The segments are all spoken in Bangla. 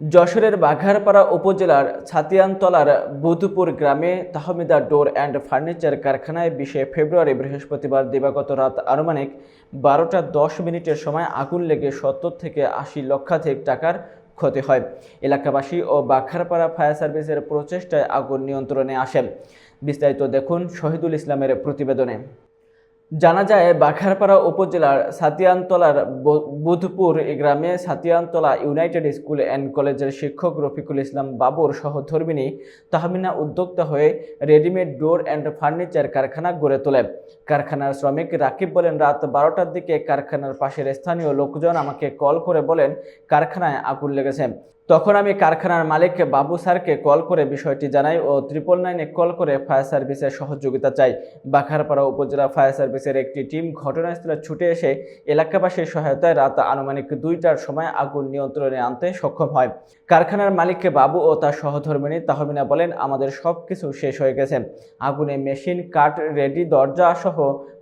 যশোরের বাঘারপাড়া উপজেলার ছাতিয়ানতলার বুধপুর গ্রামে তাহমিদা ডোর অ্যান্ড ফার্নিচার কারখানায় বিশে ফেব্রুয়ারি বৃহস্পতিবার দিবাগত রাত আনুমানিক বারোটা দশ মিনিটের সময় আগুন লেগে সত্তর থেকে আশি লক্ষাধিক টাকার ক্ষতি হয়। এলাকাবাসী ও বাঘারপাড়া ফায়ার সার্ভিসের প্রচেষ্টায় আগুন নিয়ন্ত্রণে আসেন। বিস্তারিত দেখুন শহীদুল ইসলামের প্রতিবেদনে। জানা যায়, বাঘারপাড়া উপজেলার সাতিয়ানতলার বুধপুর গ্রামে সাতিয়ানতলা ইউনাইটেড স্কুল অ্যান্ড কলেজের শিক্ষক রফিকুল ইসলাম বাবুর সহধর্মিনী তাহমিনা উদ্যোক্তা হয়ে রেডিমেড ডোর অ্যান্ড ফার্নিচার কারখানা গড়ে তোলে। কারখানার শ্রমিক রাকিব বলেন, রাত বারোটার দিকে কারখানার পাশের স্থানীয় লোকজন আমাকে কল করে বলেন, কারখানায় আগুন লেগেছে। তখন আমি কারখানার মালিক বাবু স্যারকে কল করে বিষয়টি জানাই ও ত্রিপল নাইনে কল করে ফায়ার সার্ভিসের সহযোগিতা চাই। বাঘারপাড়া উপজেলা ফায়ার সার্ভিসের একটি টিম ঘটনাস্থলে ছুটে এসে এলাকাবাসীর সহায়তায় রাত আনুমানিক দুইটার সময় আগুন নিয়ন্ত্রণে আনতে সক্ষম হয়। কারখানার মালিককে বাবু ও তার সহধর্মিনী তাহমিনা বলেন, আমাদের সব কিছু শেষ হয়ে গেছে। আগুনে মেশিন কাঠ রেডি দরজা সহ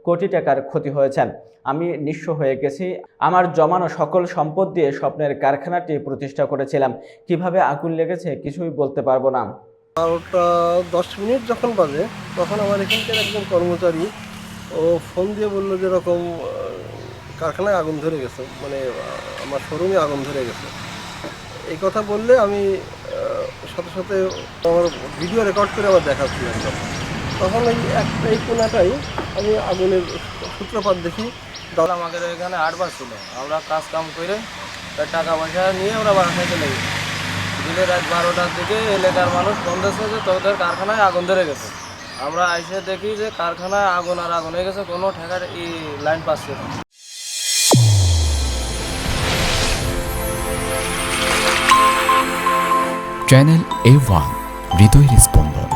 কোটি টাকার ক্ষতি হয়েছেন। আমি নিঃস্ব হয়ে গেছি। আমার জমানো সকল সম্পদ দিয়ে স্বপ্নের কারখানাটি প্রতিষ্ঠা করেছিলাম। কীভাবে আগুন লেগেছে কিছুই বলতে পারব না। বারোটা দশ মিনিট যখন বাজে, তখন আমার এখানকার একজন কর্মচারী ও ফোন দিয়ে বলল যে এরকম কারখানায় আগুন ধরে গেছে। মানে আমার শোরুমে আগুন ধরে গেছে। এই কথা বললে আমি সাথে সাথে আমার ভিডিও রেকর্ড করে আমার দেখাচ্ছিল একদম তখন এই এক এই কোনাটাই আমি আগুনের সূত্রপাত দেখি। তাহলে আমাদের এখানে আটবার ছিল। আমরা কাজ কাম করে তার টাকা পয়সা নিয়ে ওরা বাসায় চলে গেছে। দিলে রাত বারোটার দিকে এলাকার মানুষ দিচ্ছে যে তোদের কারখানায় আগুন ধরে গেছে। আমরা এসে দেখি যে কারখানায় আগুন আর আগুন হয়ে গেছে কোনো ঠেকার এই লাইন পাচ্ছে না। চ্যানেল এ ওয়ান হৃদয়ের স্পন্দন।